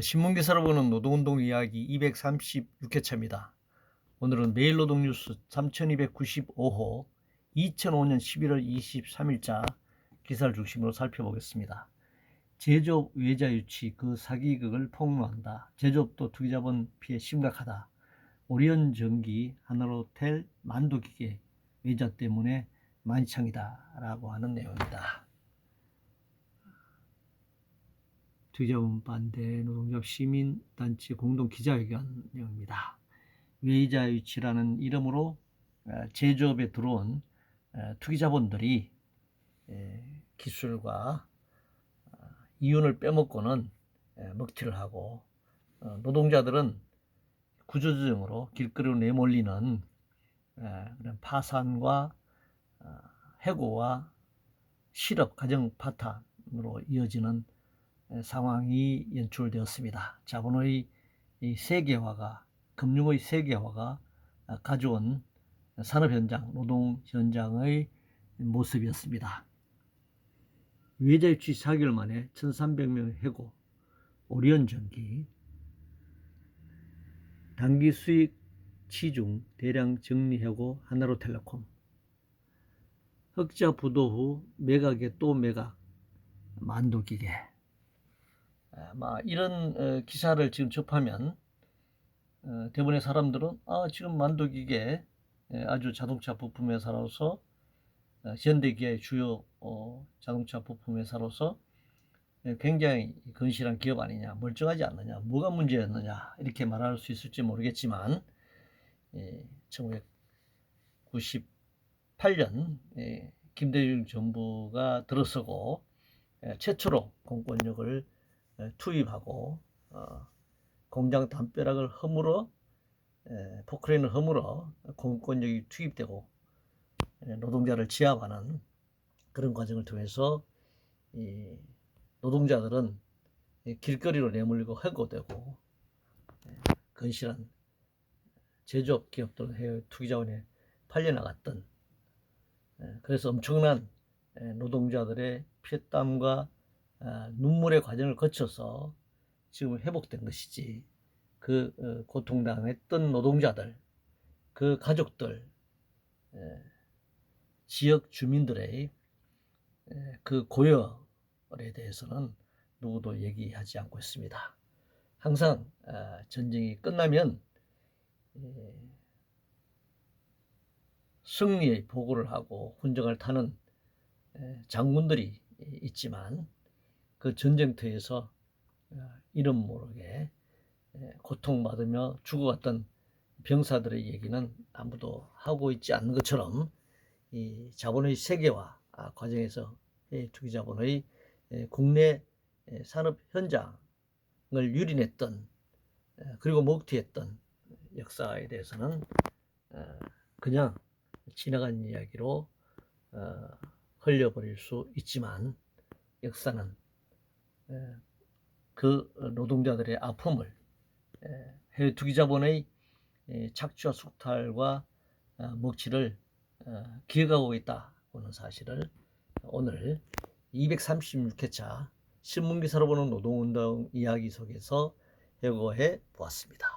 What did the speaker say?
신문기사로 보는 노동운동 이야기 236회차입니다. 오늘은 매일노동 뉴스 3295호 2005년 11월 23일자 기사를 중심으로 살펴보겠습니다. 제조업 외자 유치 그 사기극을 폭로한다. 제조업도 투기자본 피해 심각하다. 오리온 전기, 하나로텔, 만두기계 외자 때문에 만창이다 라고 하는 내용입니다. 투기자본 반대 노동조합 시민단체 공동 기자회견 내용입니다. 외자 유치라는 이름으로 어, 제조업에 들어온 어, 투기자본들이 에, 기술과 어, 이윤을 빼먹고는 에, 먹튀를 하고 어, 노동자들은 구조조정으로 길거리로 내몰리는 에, 그런 파산과 어, 해고와 실업, 가정 파탄으로 이어지는 에, 상황이 연출되었습니다. 자본의 이 세계화가 금융의 세계화가 아, 가져온 산업 현장, 노동 현장의 모습이었습니다. 외자 유치 4개월 만에 1,300명 해고, 오리온 전기, 단기 수익 치중 대량 정리 해고 하나로텔레콤, 흑자 부도 후 매각에 또 매각, 만두 기계. 아마 이런 어, 기사를 지금 접하면 어, 대부분의 사람들은 아 지금 만두기계 예, 아주 자동차 부품 회사로서 어, 현대기아의 주요 어, 자동차 부품 회사로서 예, 굉장히 건실한 기업 아니냐 멀쩡하지 않느냐 뭐가 문제였느냐 이렇게 말할 수 있을지 모르겠지만 예, 1998년 예, 김대중 정부가 들어서고 예, 최초로 공권력을 예, 투입하고 어, 공장 담벼락을 허물어 에, 포크레인을 허물어 공권력이 투입되고 에, 노동자를 지압하는 그런 과정을 통해서 이 노동자들은 이 길거리로 내몰리고 해고되고 에, 건실한 제조업 기업들은 해외 투기자원에 팔려나갔던 에, 그래서 엄청난 에, 노동자들의 피땀과 아, 눈물의 과정을 거쳐서 지금 회복된 것이지 그 어, 고통당했던 노동자들 그 가족들 에, 지역 주민들의 에, 그 고열에 대해서는 누구도 얘기하지 않고 있습니다. 항상 아, 전쟁이 끝나면 에, 승리의 보고를 하고 훈정을 타는 에, 장군들이 있지만 그 전쟁터에서 어, 이름 모르게 예, 고통받으며 죽어갔던 병사들의 얘기는 아무도 하고 있지 않는 것처럼 이 자본의 세계화 아, 과정에서 이 투기자본의 예, 국내 예, 산업 현장을 유린했던 예, 그리고 먹튀했던 역사에 대해서는 어, 그냥 지나간 이야기로 어, 흘려버릴 수 있지만 역사는 예, 그 노동자들의 아픔을 예, 해외 투기자본의 예, 착취와 숙탈과 어, 먹칠을 어, 기억하고 있다고는 사실을 오늘 236회차 신문기사로 보는 노동운동 이야기 속에서 해고해 보았습니다.